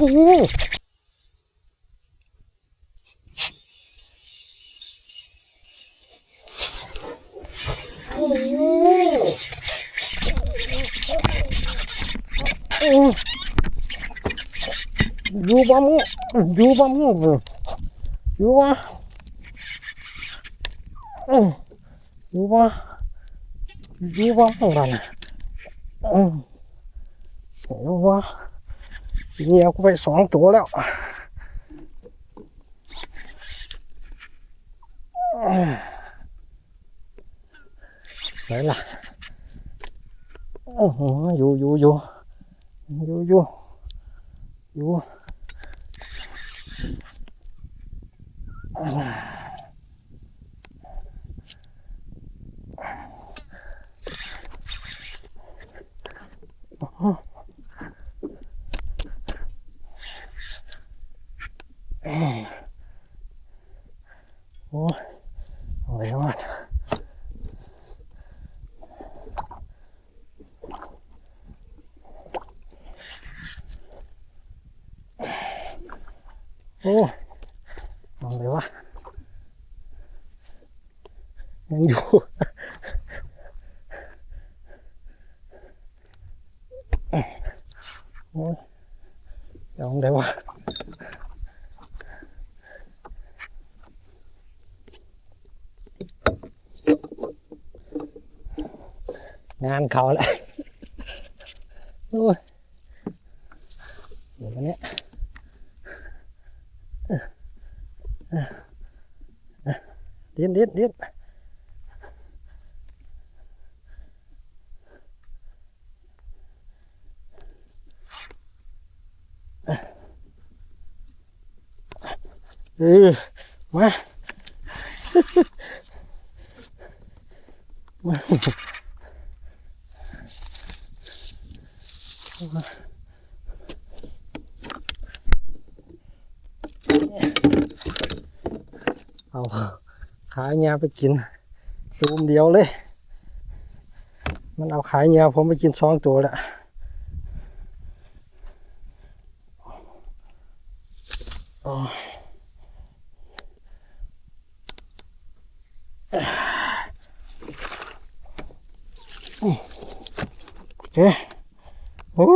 오! 오! 요바무, 요바무, 뭐. 요바, 어, 요바, 요바무라네. 어, 요바. อยู่บ้าอืมอยู่บ้าอยู่บ้ามึงกันอืมอยู่บ้าทีนี้เอากูไปสองตัวแล้วอืมไหนล่ะโอ้โหอยู่อยู่อยู่อยู่อยู่อยู่โ โอ้ยเอาเลยวะยังอยู่ โอ้ยเอาเลยวะงานเขาแล้วโอ้ยเดี๋ยววัน điên điên điên. Ừ má má Oh. ขาเงียไปกินตูมเดียวเลย มันเอาขาเงียผมไปกินสองตัวแล้วโอ้ยโอเคโอ้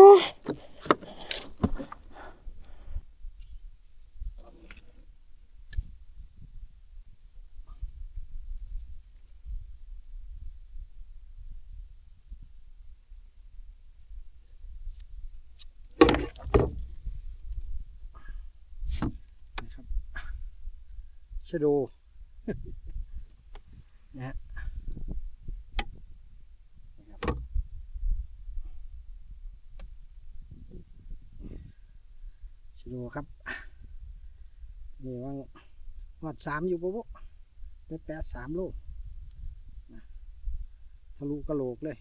ชะโดนะฮะนะครับชะโดครับนี่ว่างวัดสามอยู่ปุ๊บไปแปดสามโลนะทะลุกระโหลกเลย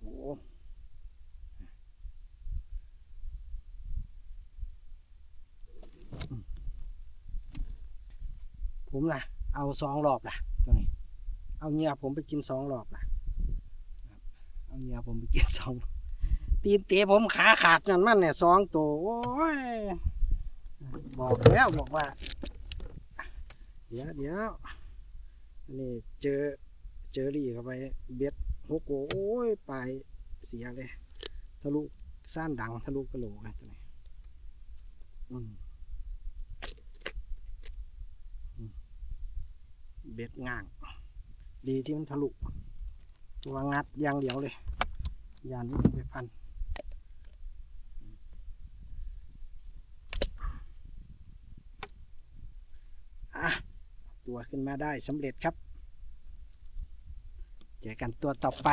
โอ้อืม ผมล่ะ เอาสองรอบล่ะ ตัวนี้ เอาเงียผมไปกินสองรอบล่ะเอาเงียผมไปกินสองตีนเตะผมขาขาดนั่นมันเนี่ยสองตัวโอ้ยบอกแล้วบอกว่า เดี๋ยวเดี๋ยวนี่เจอเจอรี่เข้าไปเบ็ดหกโอ้ยปลายเสียเลยทะลุซ่านดังทะลุกระโหลกเลยตัวนี้อืมอืม เบ็ดง่าง ดีที่มันทะลุตัวงัดยางเดียวเลยยานนี้ไปพันอะตัวขึ้นมาได้สำเร็จครับ เจอกันตัวต่อไป